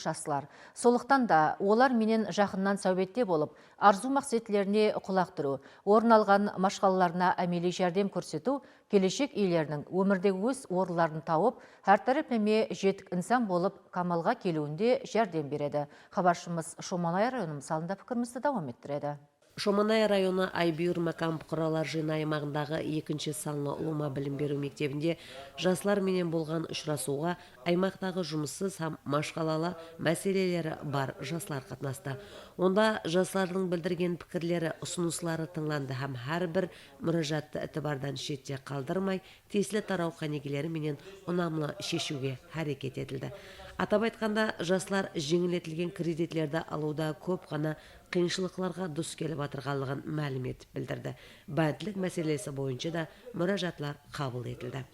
жастар. Солықтан да олар менен жақыннан сәубетте болып, арзу мақсетлеріне құлақ тұру, орын алған машқалаларына әмелі жәрдем көрсету, келешек иелерінің өмірдегі өз орыларын тауып, әртарып неме жетік інсан болып камалға келуінде жәрдем береді. Хабаршымыз Шомалай районы мысалында пікірімізді давам еттіреді. Шоманай районы Айбүйір Макам Құқыралар жиын аймағындағы екінші санлы ұлыма білім беру мектебінде жаслар менен болған ұшырасуға аймақтағы жұмыссыз һәм машқалалы мәселелері бар жаслар қатынасты. Онда жаслардың білдірген пікірлері, ұсыныстары тыңланды һәм әрбір мұражатты ітібардан шетте қалдырмай, тиесілі тарау қанегелері менен ұнамлы шешуге әрекет етілді. Атап айтқанда, жаслар жеңілетілген кредитлерді алуда көп қана қиыншылықларға дұс келіп атырғалығын мәлім етіп білдірді. Бәнділік мәселесі бойынша да мұражатлар қабыл етілді.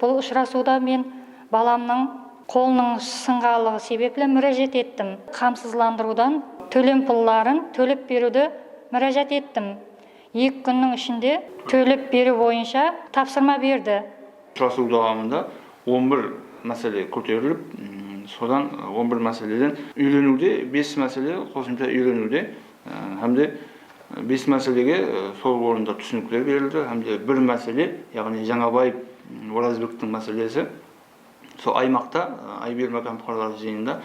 бұл ұшырасуда мен баламның қолының сынғалығы себеплі müracaat еттім қамсызландырудан төлем пұлларын төлеп беруді müracaat еттім екі күннің ішінде төлеп беру бойынша тапсырма берді ұшырасу davamında 11 мәселе көтеріліп содан 11 мәселеден үйленуде 5 мәселе қосымша үйленуде һәм де 5 мәселеге сол орында түсініктер берілді һәм де бір мәселе яғни жаңабаев оразбектің мәселесі сол аймақта айбер макам бұқаралар жиынында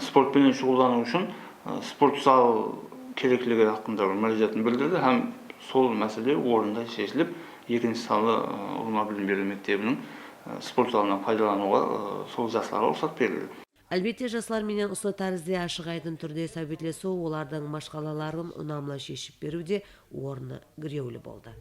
спортпенен шұғылдану үшін спорт зал керектілігі хақында müracaатын білдірді һәм сол мәселе орында шешіліп екінші салы ұлыма білім беру мектебінің спорт залынан пайдалануға сол жастарға рұқсат берілді Әлбетте жаслар менен осы тәрізде ашық айдын түрде сәбитлесу олардың машқалаларын ұнамлы шешіп беруде орны гіреулі болды.